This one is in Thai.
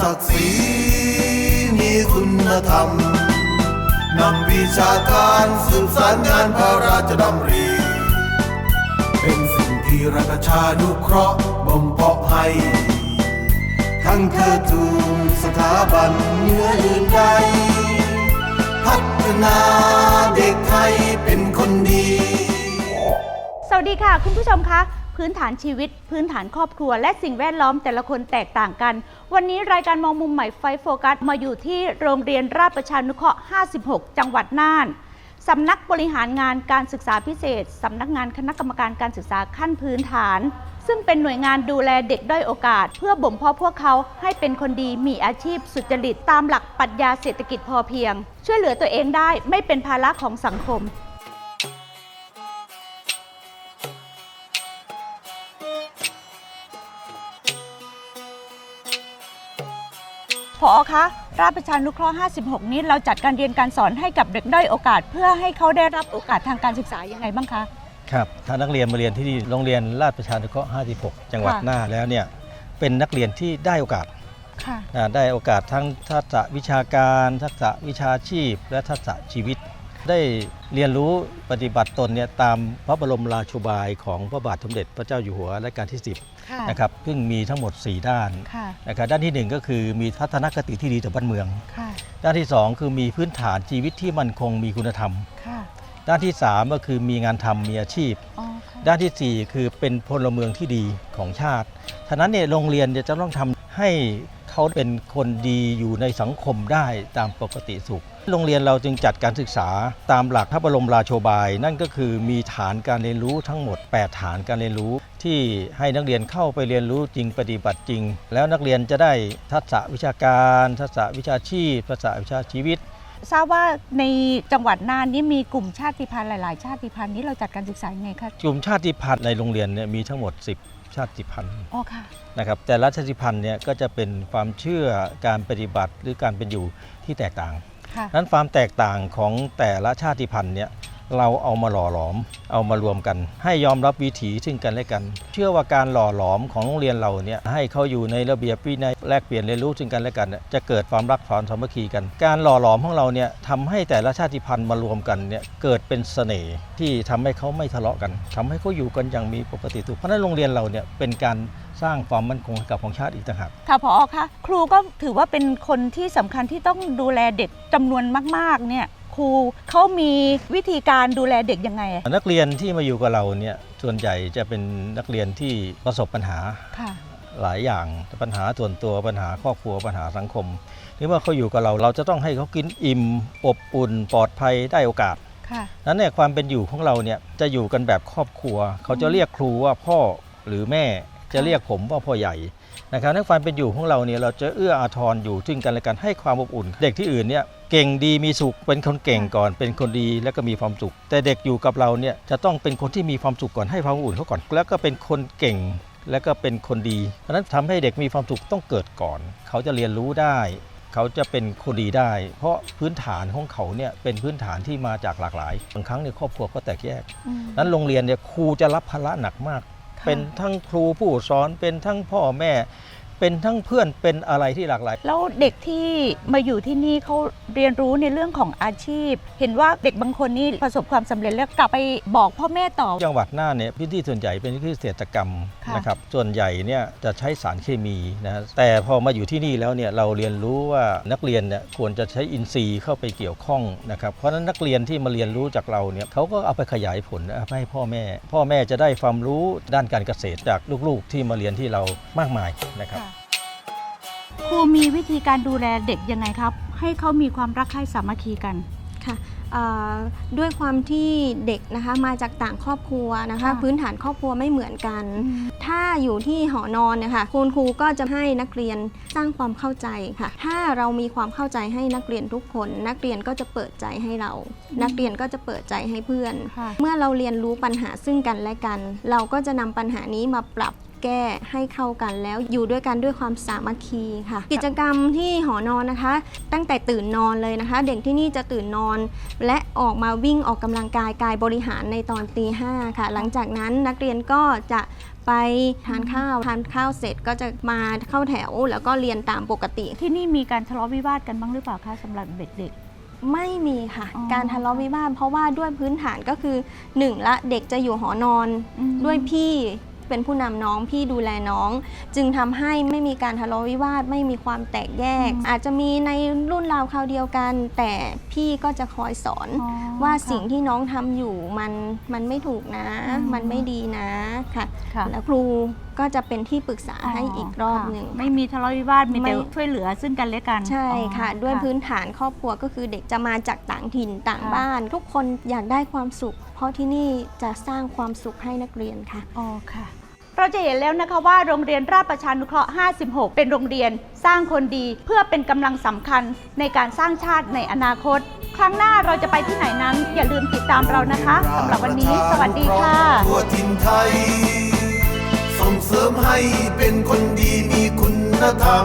ศักดิ์ศรีมีคุณธรรม นำวิชาการสืบสารงานพระราชดำริเป็นสิ่งที่รัฐชานุเคราะห์บ่มเพาะให้ ทั้งเธอทูลสถาบันเหนืออื่นใด พัฒนาเด็กไทยเป็นคนดี สวัสดีค่ะ คุณผู้ชมคะ พื้นฐานชีวิต พื้นฐานครอบครัว และสิ่งแวดล้อมแต่ละคนแตกต่างกัน วันนี้รายการมองมุมใหม่ไฟโฟกัส มาอยู่ที่โรงเรียนราชประชานุเคราะห์ 56 จังหวัดน่านสำนักบริหารงานการศึกษาพิเศษสำนักงานคณะกรรมการการศึกษาขั้นพื้นฐาน ซึ่งเป็นหน่วยงานดูแลเด็กด้อยโอกาส เพื่อบ่มเพาะพวกเขาให้เป็นคนดีมีอาชีพสุจริต ตามหลักปรัชญาเศรษฐกิจพอเพียง ช่วยเหลือตัวเองได้ไม่เป็นภาระของสังคม อคะราชประชานุเคราะห์ 56 นี้เราจัดการเรียนการสอนให้กับเด็กด้อยโอกาส เพื่อให้เขาได้รับโอกาสทางการศึกษายังไงบ้างคะครับถ้านักเรียนมาเรียนที่นี่โรงเรียนราชประชานุเคราะห์ 56 จังหวัดค่ะน่านแล้วเนี่ยเป็นนักเรียนที่ได้โอกาสค่ะอ่าได้โอกาสทั้งทักษะวิชาการ ทักษะวิชาชีพ และทักษะชีวิต ได้เรียนรู้ปฏิบัติตนเนี่ยตามพระบรมราโชบายของพระบาทสมเด็จพระเจ้าอยู่หัวรัชกาลที่ค่ะ10นะครับซึ่งมีทั้งหมด 4 ด้านค่ะนะครับด้านทีหนึ่1 ก็คือมีทัศนคติที่ดีต่อบ้านเมืองค่ะด้านที่ 2 คือมีพื้นฐานชีวิตที่มั่นคงมีคุณธรรมค่ะด้านที่ 3 ก็คือมีงานทำมีอาชีพอ๋อค่ะด้านทีสี่ 4 คือเป็นพลเมืองที่ดีของชาติฉะนั้นเนี่ยโรงเรียนเนี่ยจะต้องทำให้เขาเป็นคนดีอยู่ในสังคมได้ตามปกติสุข โรงเรียนเราจึงจัดการศึกษาตามหลักพระบรมราโชบาย นั่นก็คือมีฐานการเรียนรู้ทั้งหมด 8 ฐานการเรียนรู้ ที่ให้นักเรียนเข้าไปเรียนรู้จริงปฏิบัติจริง แล้วนักเรียนจะได้ทักษะวิชาการ ทักษะวิชาชีพทักษะวิชาชีวิตทราบว่าในจังหวัดน่านนี้มีกลุ่มชาติพันธุ์หลาย ๆ ชาติพันธุ์นี้เราจัดการศึกษายังไงคะกลุ่มชาติพันธุ์ในโรงเรียนเนี่ยมีทั้งหมด 10 ชาติพันธุ์อ๋อค่ะนะครับแต่ละชาติพันธุ์เนี่ยก็จะเป็นความเชื่อการปฏิบัติหรือการเป็นอยู่ที่แตกต่างค่ะ นั้นความแตกต่างของแต่ละชาติพันธุ์เนี่ย เราเอามาหล่อหลอม เอามารวมกัน ให้ยอมรับวิถีซึ่งกันและกัน เชื่อว่าการหล่อหลอมของโรงเรียนเราเนี่ยให้เขาอยู่ในระเบียบวินัยแลกเปลี่ยนเรียนรู้ซึ่งกันและกันเนี่ยจะเกิดความรักความสามัคคีกัน การหล่อหลอมของเราเนี่ยทำให้แต่ละชาติพันธุ์มารวมกันเนี่ยเกิดเป็นเสน่ห์ที่ทำให้เขาไม่ทะเลาะกันทำให้เขาอยู่กันอย่างมีปกติสุขเพราะนั้นโรงเรียนเราเนี่ยเป็นการสร้างความมั่นคงให้กับของชาติอีกต่างหากค่ะพอคะครูก็ถือว่าเป็นคนที่สำคัญที่ต้องดูแลเด็กจำนวนมากๆเนี่ย ครูเขามีวิธีการดูแลเด็กยังไงอะนักเรียนที่มาอยู่กับเราเนี่ยส่วนใหญ่จะเป็นนักเรียนที่ประสบปัญหาค่ะหลายอย่างปัญหาส่วนตัวปัญหาครอบครัวปัญหาสังคมนี่เมื่อเขาอยู่กับเราเราจะต้องให้เขากินอิ่มอบอุ่นปลอดภัยได้โอกาสค่ะนั้นเนี่ยความเป็นอยู่ของเราเนี่ยจะอยู่กันแบบครอบครัว เขาจะเรียกครูว่าพ่อหรือแม่ จะเรียกผมว่าพ่อใหญ่นะครับในความเป็นอยู่ของเราเนี่ยเราจะเอื้ออาทรอยู่ซึ่งกันและกันให้ความอบอุ่น เด็กที่อื่นเนี่ยเก่งดีมีสุขเป็นคนเก่งก่อน เป็นคนดีแล้วก็มีความสุข แต่เด็กอยู่กับเราเนี่ยจะต้องเป็นคนที่มีความสุขก่อนให้ความอบอุ่นเขาก่อน แล้วก็เป็นคนเก่งแล้วก็เป็นคนดี เพราะฉะนั้นทำให้เด็กมีความสุขต้องเกิดก่อน เขาจะเรียนรู้ได้ เขาจะเป็นคนดีได้ เพราะพื้นฐานของเขาเนี่ยเป็นพื้นฐานที่มาจากหลากหลาย บางครั้งในยครอบครัวก็แตกแยกอืมนั้นโรงเรียนเนี่ยครูจะรับภาระหนักมากค่ะ เป็นทั้งครูผู้สอนเป็นทั้งพ่อแม่ เป็นทั้งเพื่อนเป็นอะไรที่หลากหลาย แล้วเด็กที่มาอยู่ที่นี่เขาเรียนรู้ในเรื่องของอาชีพ เห็นว่าเด็กบางคนนี่ประสบความสำเร็จแล้วกลับไปบอกพ่อแม่ต่อ จังหวัดน่านเนี่ยพื้นที่ส่วนใหญ่เป็นพื้นที่เกษตรกรรมค่ะ นะครับส่วนใหญ่เนี่ยจะใช้สารเคมีนะแต่พอมาอยู่ที่นี่แล้วเนี่ยเราเรียนรู้ว่านักเรียนเนี่ยควรจะใช้อินทรีย์เข้าไปเกี่ยวข้องนะครับเพราะฉะนั้นนักเรียนที่มาเรียนรู้จากเราเนี่ยเขาก็เอาไปขยายผลเอาไปให้พ่อแม่ พ่อแม่จะได้ความรู้ด้านการเกษตรจากลูกๆที่มาเรียนที่เรามากมายนะครับ ครูมีวิธีการดูแลเด็กยังไงครับ ให้เขามีความรักใคร่สามัคคีกัน ค่ะเอ่อด้วยความที่เด็กนะคะมาจากต่างครอบครัวนะคะ ค่ะพื้นฐานครอบครัวไม่เหมือนกัน ถ้าอยู่ที่หอนอนนะคะคุณครูก็จะให้นักเรียนสร้างความเข้าใจค่ะ ถ้าเรามีความเข้าใจให้นักเรียนทุกคน นักเรียนก็จะเปิดใจให้เรา นักเรียนก็จะเปิดใจให้เพื่อน ค่ะ เมื่อเราเรียนรู้ปัญหาซึ่งกันและกัน เราก็จะนำปัญหานี้มาปรับ แก้ให้เข้ากันแล้วอยู่ด้วยกันด้วยความสามัคคีค่ะ กิจกรรมที่หอนอนนะคะ ตั้งแต่ตื่นนอนเลยนะคะ เด็กที่นี่จะตื่นนอน และออกมาวิ่งออกกำลังกายกายบริหารในตอนตีห้าค่ะ หลังจากนั้นนักเรียนก็จะไปทานข้าวทานข้าวเสร็จก็จะมาเข้าแถว แล้วก็เรียนตามปกติ ที่นี่มีการทะเลาะวิวาทกันบ้างหรือเปล่าคะสำหรับเด็กไม่มีค่ะอ๋อการทะเลาะวิวาทเพราะว่าด้วยพื้นฐานก็คือหนึ่งละเด็กจะอยู่หอนอนอืมด้วยพี่ เป็นผู้นำน้องพี่ดูแลน้อง จึงทำให้ไม่มีการทะเลาะวิวาทไม่มีความแตกแยก อาจจะมีในรุ่นราวคราวเดียวกัน แต่พี่ก็จะคอยสอนอ๋อว่าค่ะสิ่งที่น้องทำอยู่มันมันไม่ถูกนะอืมมันไม่ดีนะค่ะค่ะแล้วครู ก็จะเป็นที่ปรึกษาให้อีกรอบหนึ่งค่ะไม่มีทะเลาะวิวาทมีไม่แต่ช่วยเหลือซึ่งกันและกันใช่ค่ะ อ๋อ ด้วยพื้นฐานครอบครัวก็คือเด็กจะมาจากต่างถิ่นต่างค่ะ บ้าน ทุกคนอยากได้ความสุข เพราะที่นี่จะสร้างความสุขให้นักเรียนค่ะ อ๋อค่ะ เราจะเห็นแล้วนะคะว่าโรงเรียนราชประชานุเคราะห์ 56 เป็นโรงเรียนสร้างคนดีเพื่อเป็นกำลังสำคัญในการสร้างชาติในอนาคต ครั้งหน้าเราจะไปที่ไหนนั้น อย่าลืมติดตามเรานะคะสำหรับวันนี้ สวัสดีค่ะ ทั่วถิ่นไทย ส่งเสริมให้เป็นคนดีมีคุณธรรม